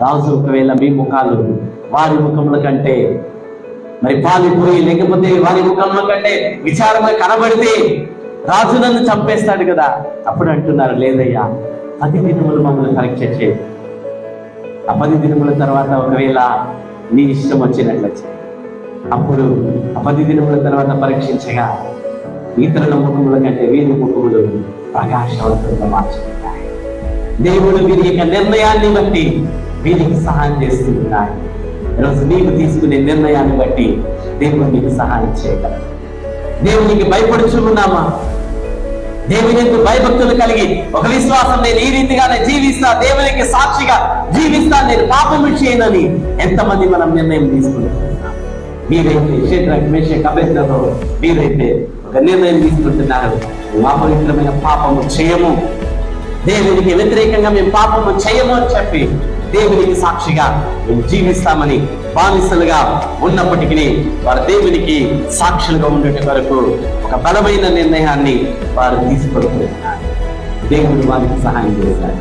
రాజు ఒకవేళ మీ ముఖాలు వారి ముఖముల కంటే మరి పాలిపోయి లేకపోతే వారి ముఖంలో కంటే విచారంగా కనబడితే రాజు నన్ను చంపేస్తాడు కదా. అప్పుడు అంటున్నారు లేదయ్యా పది దినములు మమ్మల్ని పరీక్ష చేయి. ఆ పది దినముల తర్వాత ఒకవేళ నీ ఇష్టం వచ్చినట్లు అప్పుడు ఆ పది దినముల తర్వాత పరీక్షించగా ఇతరుల ముఖముల కంటే వీరి ముఖములు ప్రకాశవంతంగా మార్చుకుంటాయి. దేవుడు వీరి యొక్క నిర్ణయాన్ని బట్టి వీరికి సహాయం చేస్తూ ఉన్నాయి. ఈరోజు నీవు తీసుకునే నిర్ణయాన్ని బట్టి దేవుడు నీకు సహాయం చేయగలరు దేవునికి భయపడుచున్నామా దేవుని భయభక్తులు కలిగి ఒక విశ్వాసం నేను ఈ రీతిగానే జీవిస్తా దేవునికి సాక్షిగా జీవిస్తా నేను పాపము చేయనని ఎంతమంది మనం నిర్ణయం తీసుకుంటున్నాం. మీరైతే క్షేత్ర మేష కబెత్తలో మీరైతే ఒక నిర్ణయం తీసుకుంటున్నారు. మేము అపవిత్రమైన పాపము చేయము. దేవునికి వ్యతిరేకంగా మేము పాపము చేయము అని చెప్పి దేవునికి సాక్షిగా మేము జీవిస్తామని బానిసలుగా ఉన్నప్పటికీ వారు దేవునికి సాక్షులుగా ఉండేటి వరకు ఒక బలమైన నిర్ణయాన్ని వారు తీసుకుంటున్నారు దేవుడు వారికి సహాయం చేశారు